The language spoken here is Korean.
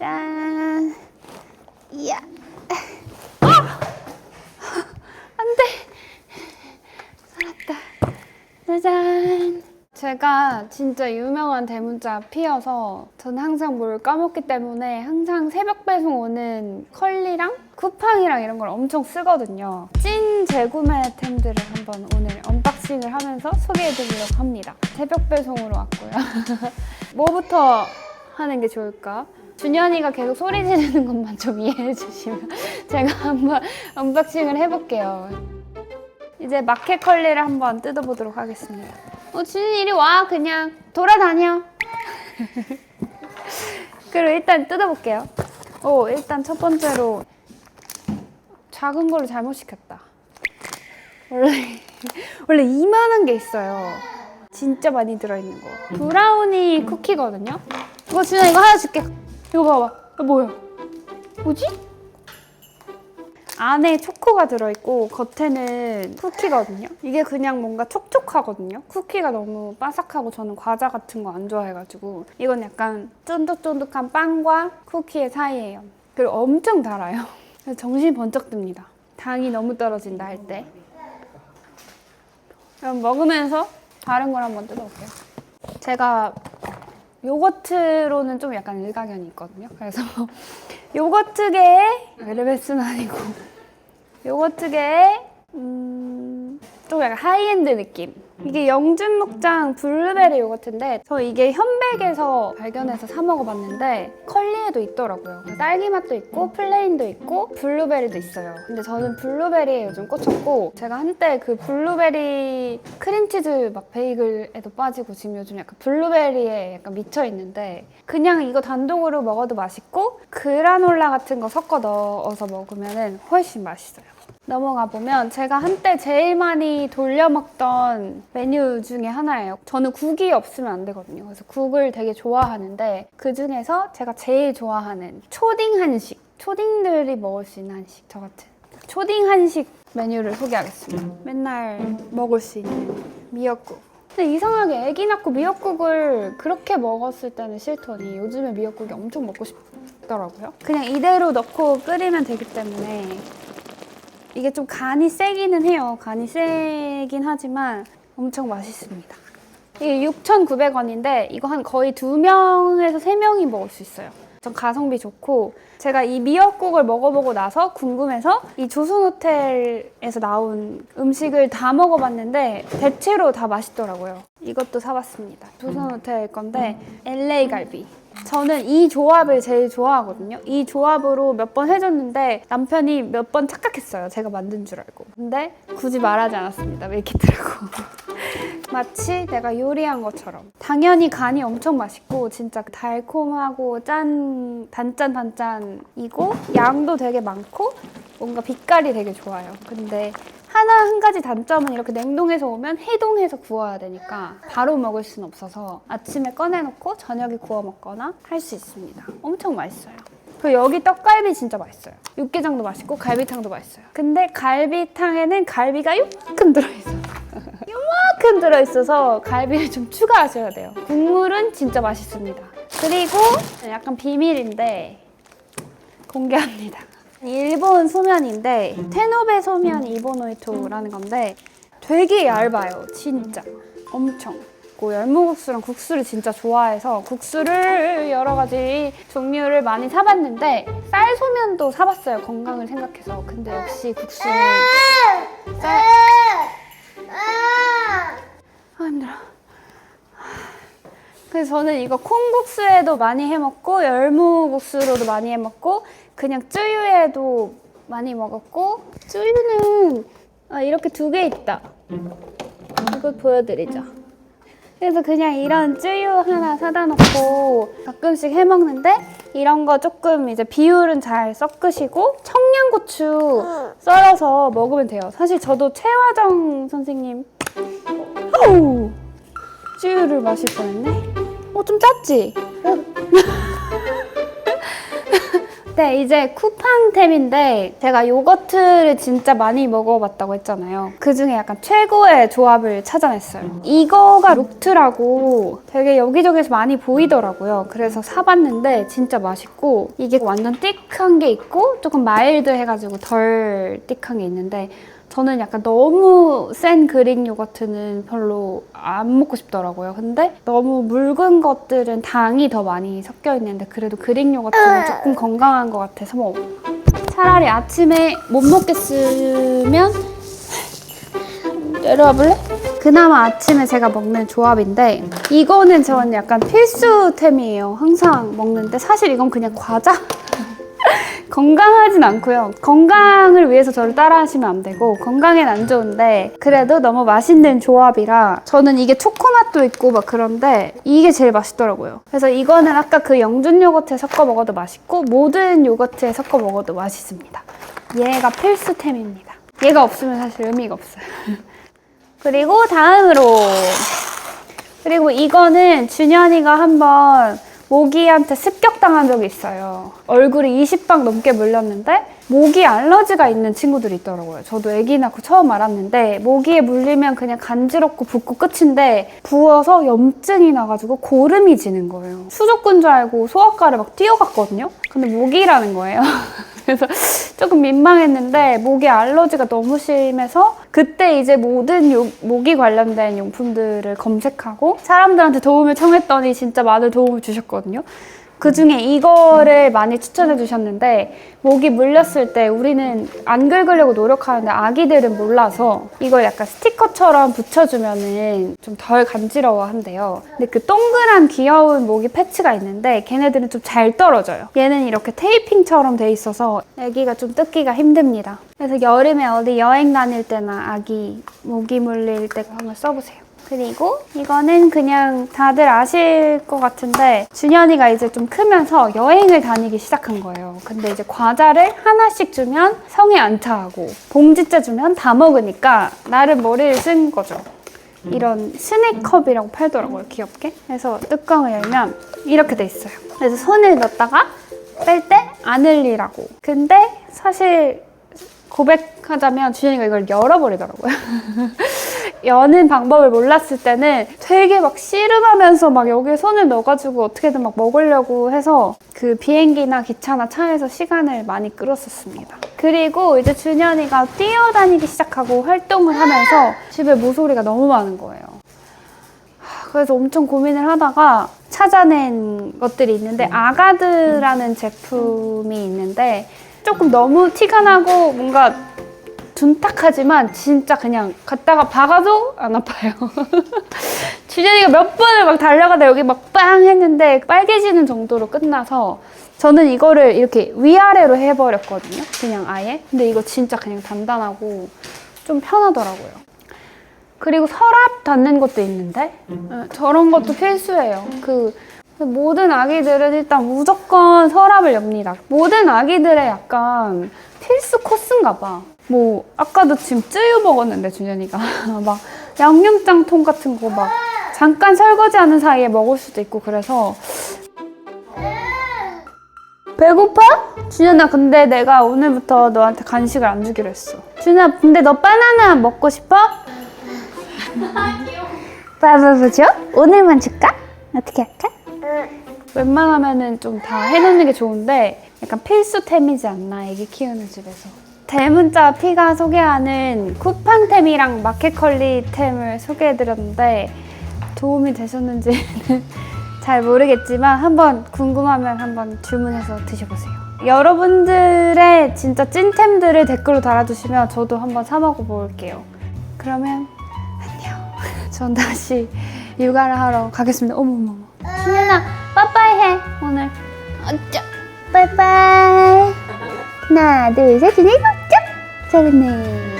짠. 이야. 아! 안 돼. 살았다. 짜잔. 제가 진짜 유명한 대문자 피여서 저는 항상 뭘 까먹기 때문에 항상 새벽 배송 오는 컬리랑 쿠팡이랑 이런 걸 엄청 쓰거든요. 찐 재구매템들을 한번 오늘 언박싱을 하면서 소개해드리려고 합니다. 새벽 배송으로 왔고요. 뭐부터 하는 게 좋을까? 준현이가 계속 소리 지르는 것만 좀 이해해 주시면 제가 한번 언박싱을 해볼게요. 이제 마켓 컬리를 한번 뜯어보도록 하겠습니다. 어, 준현이 이리 와. 그냥 돌아다녀. 그리고 일단 뜯어볼게요. 오, 일단 첫 번째로 작은 걸로 잘못 시켰다. 원래 원래 이만한 게 있어요. 진짜 많이 들어있는 거. 브라우니 쿠키거든요. 이거 준아 이거 하나 줄게. 이거 봐봐. 이거 뭐야? 뭐지? 안에 초코가 들어있고 겉에는 쿠키거든요. 이게 그냥 뭔가 촉촉하거든요. 쿠키가 너무 바삭하고 저는 과자 같은 거 안 좋아해가지고 이건 약간 쫀득쫀득한 빵과 쿠키의 사이예요. 그리고 엄청 달아요. 정신이 번쩍 듭니다. 당이 너무 떨어진다 할 때. 그럼 먹으면서 다른 걸 한번 뜯어볼게요. 제가 요거트로는 좀 약간 일가견이 있거든요. 그래서 요거트계의 엘레베스는 아니고 요거트계의 음, 좀 약간 하이엔드 느낌. 이게 영준 목장 블루베리 요거트인데 저 이게 현백에서 발견해서 사 먹어봤는데 컬리에도 있더라고요. 딸기 맛도 있고 플레인도 있고 블루베리도 있어요. 근데 저는 블루베리에 요즘 꽂혔고 제가 한때 그 블루베리 크림치즈 막 베이글에도 빠지고 지금 요즘 약간 블루베리에 약간 미쳐 있는데 그냥 이거 단독으로 먹어도 맛있고 그라놀라 같은 거 섞어 넣어서 먹으면 훨씬 맛있어요. 넘어가 보면 제가 한때 제일 많이 돌려 먹던 메뉴 중에 하나예요. 저는 국이 없으면 안 되거든요. 그래서 국을 되게 좋아하는데 그 중에서 제가 제일 좋아하는 초딩 한식. 초딩들이 먹을 수 있는 한식, 저 같은. 초딩 한식 메뉴를 소개하겠습니다. 맨날 먹을 수 있는 미역국. 근데 이상하게 아기 낳고 미역국을 그렇게 먹었을 때는 싫더니 요즘에 미역국이 엄청 먹고 싶더라고요. 그냥 이대로 넣고 끓이면 되기 때문에 이게 좀 간이 세기는 해요. 간이 세긴 하지만 엄청 맛있습니다. 이게 6,900원인데 이거 한 거의 두 명에서 세 명이 먹을 수 있어요. 전 가성비 좋고 제가 이 미역국을 먹어보고 나서 궁금해서 이 조선호텔에서 나온 음식을 다 먹어봤는데 대체로 다 맛있더라고요. 이것도 사봤습니다. 조선호텔 건데 LA 갈비. 저는 이 조합을 제일 좋아하거든요. 이 조합으로 몇 번 해줬는데 남편이 몇 번 착각했어요. 제가 만든 줄 알고. 근데 굳이 말하지 않았습니다. 밀키트라고. 마치 내가 요리한 것처럼. 당연히 간이 엄청 맛있고 진짜 달콤하고 짠 단짠 단짠이고 양도 되게 많고 뭔가 빛깔이 되게 좋아요. 근데 하나 한 가지 단점은 이렇게 냉동해서 오면 해동해서 구워야 되니까 바로 먹을 수는 없어서 아침에 꺼내놓고 저녁에 구워 먹거나 할 수 있습니다. 엄청 맛있어요. 그리고 여기 떡갈비 진짜 맛있어요. 육개장도 맛있고 갈비탕도 맛있어요. 근데 갈비탕에는 갈비가 요만큼 들어있어요. 요만큼 들어있어서 갈비를 좀 추가하셔야 돼요. 국물은 진짜 맛있습니다. 그리고 약간 비밀인데 공개합니다. 일본 소면인데 테노베 소면 이보노이토라는 건데 되게 얇아요. 진짜 엄청. 그 열무국수랑 국수를 진짜 좋아해서 국수를 여러 가지 종류를 많이 사봤는데 쌀 소면도 사봤어요. 건강을 생각해서. 근데 역시 국수는 쌀. 아 힘들어. 그래서 저는 이거 콩국수에도 많이 해 먹고 열무국수로도 많이 해 먹고 그냥 쯔유에도 많이 먹었고 쯔유는 아, 이렇게 두 개 있다. 이거 보여드리죠. 그래서 그냥 이런 쯔유 하나 사다 놓고 가끔씩 해 먹는데 이런 거 조금 이제 비율은 잘 섞으시고 청양고추 썰어서 먹으면 돼요. 사실 저도 최화정 선생님 쯔유를 마실 뻔했네. 어, 좀 짰지? 네, 이제 쿠팡템인데 제가 요거트를 진짜 많이 먹어봤다고 했잖아요. 그 중에 약간 최고의 조합을 찾아냈어요. 이거가 룩트라고 되게 여기저기서 많이 보이더라고요. 그래서 사봤는데 진짜 맛있고 이게 완전 띡한 게 있고 조금 마일드 해가지고 덜 띡한 게 있는데 저는 약간 너무 센 그릭 요거트는 별로 안 먹고 싶더라고요. 근데 너무 묽은 것들은 당이 더 많이 섞여 있는데 그래도 그릭 요거트는 조금 건강한 것 같아서 뭐 차라리 아침에 못 먹겠으면 내려와 볼래? 그나마 아침에 제가 먹는 조합인데 이거는 저는 약간 필수템이에요. 항상 먹는데 사실 이건 그냥 과자 건강하진 않고요. 건강을 위해서 저를 따라하시면 안 되고 건강엔 안 좋은데 그래도 너무 맛있는 조합이라 저는 이게 초코맛도 있고 막 그런데 이게 제일 맛있더라고요. 그래서 이거는 아까 그 영준 요거트에 섞어 먹어도 맛있고 모든 요거트에 섞어 먹어도 맛있습니다. 얘가 필수템입니다. 얘가 없으면 사실 의미가 없어요. 그리고 다음으로 그리고 이거는 준현이가 한번 모기한테 습격당한 적이 있어요. 얼굴이 20방 넘게 물렸는데 모기 알러지가 있는 친구들이 있더라고요. 저도 아기 낳고 처음 알았는데 모기에 물리면 그냥 간지럽고 붓고 끝인데 부어서 염증이 나가지고 고름이 지는 거예요. 수족군 줄 알고 소아과를 막 뛰어갔거든요. 근데 모기라는 거예요. 그래서 조금 민망했는데 모기 알러지가 너무 심해서 그때 이제 모든 요- 모기 관련된 용품들을 검색하고 사람들한테 도움을 청했더니 진짜 많은 도움을 주셨거든요. 그 중에 이거를 많이 추천해 주셨는데 모기 물렸을 때 우리는 안 긁으려고 노력하는데 아기들은 몰라서 이걸 약간 스티커처럼 붙여주면은 좀 덜 간지러워 한대요. 근데 그 동그란 귀여운 모기 패치가 있는데 걔네들은 좀 잘 떨어져요. 얘는 이렇게 테이핑처럼 돼 있어서 아기가 좀 뜯기가 힘듭니다. 그래서 여름에 어디 여행 다닐 때나 아기 모기 물릴 때 한번 써보세요. 그리고 이거는 그냥 다들 아실 것 같은데 준현이가 이제 좀 크면서 여행을 다니기 시작한 거예요. 근데 이제 과자를 하나씩 주면 성에 안 차하고 봉지째 주면 다 먹으니까 나름 머리를 쓴 거죠. 이런 스낵컵이라고 팔더라고요, 귀엽게. 그래서 뚜껑을 열면 이렇게 돼 있어요. 그래서 손을 넣었다가 뺄 때 안 흘리라고. 근데 사실 고백하자면 준현이가 이걸 열어버리더라고요. 여는 방법을 몰랐을 때는 되게 막 씨름하면서 막 여기에 손을 넣어가지고 어떻게든 막 먹으려고 해서 그 비행기나 기차나 차에서 시간을 많이 끌었었습니다. 그리고 이제 준현이가 뛰어다니기 시작하고 활동을 하면서 집에 모서리가 너무 많은 거예요. 하, 그래서 엄청 고민을 하다가 찾아낸 것들이 있는데 아가드라는 제품이 있는데 조금 너무 티가 나고 뭔가 둔탁하지만 진짜 그냥 갔다가 박아도 안 아파요. 주jen이가 몇 번을 막 달려가다 여기 막 빵 했는데 빨개지는 정도로 끝나서 저는 이거를 이렇게 위아래로 해버렸거든요. 그냥 아예. 근데 이거 진짜 그냥 단단하고 좀 편하더라고요. 그리고 서랍 닫는 것도 있는데 어, 저런 것도 필수예요. 그 모든 아기들은 일단 무조건 서랍을 엽니다. 모든 아기들의 약간 필수 코스인가 봐. 뭐 아까도 지금 쯔유 먹었는데 준현이가 막 양념장 통 같은 거 막 잠깐 설거지하는 사이에 먹을 수도 있고 그래서 배고파? 준현아 근데 내가 오늘부터 너한테 간식을 안 주기로 했어. 준현아 근데 너 바나나 먹고 싶어? 줘? 오늘만 줄까? 어떻게 할까? 웬만하면은 좀 다 해놓는 게 좋은데 약간 필수템이지 않나 애기 키우는 집에서 대문자 피가 소개하는 쿠팡템이랑 마켓컬리템을 소개해드렸는데 도움이 되셨는지는 잘 모르겠지만 한번 궁금하면 한번 주문해서 드셔보세요. 여러분들의 진짜 찐템들을 댓글로 달아주시면 저도 한번 사 먹어볼게요. 그러면 안녕. 전 다시 육아를 하러 가겠습니다. 어머머머. 신현아 빠빠이 해 오늘. 어쩌 빠이빠이. 하나 둘셋 준이 쩍 잘했네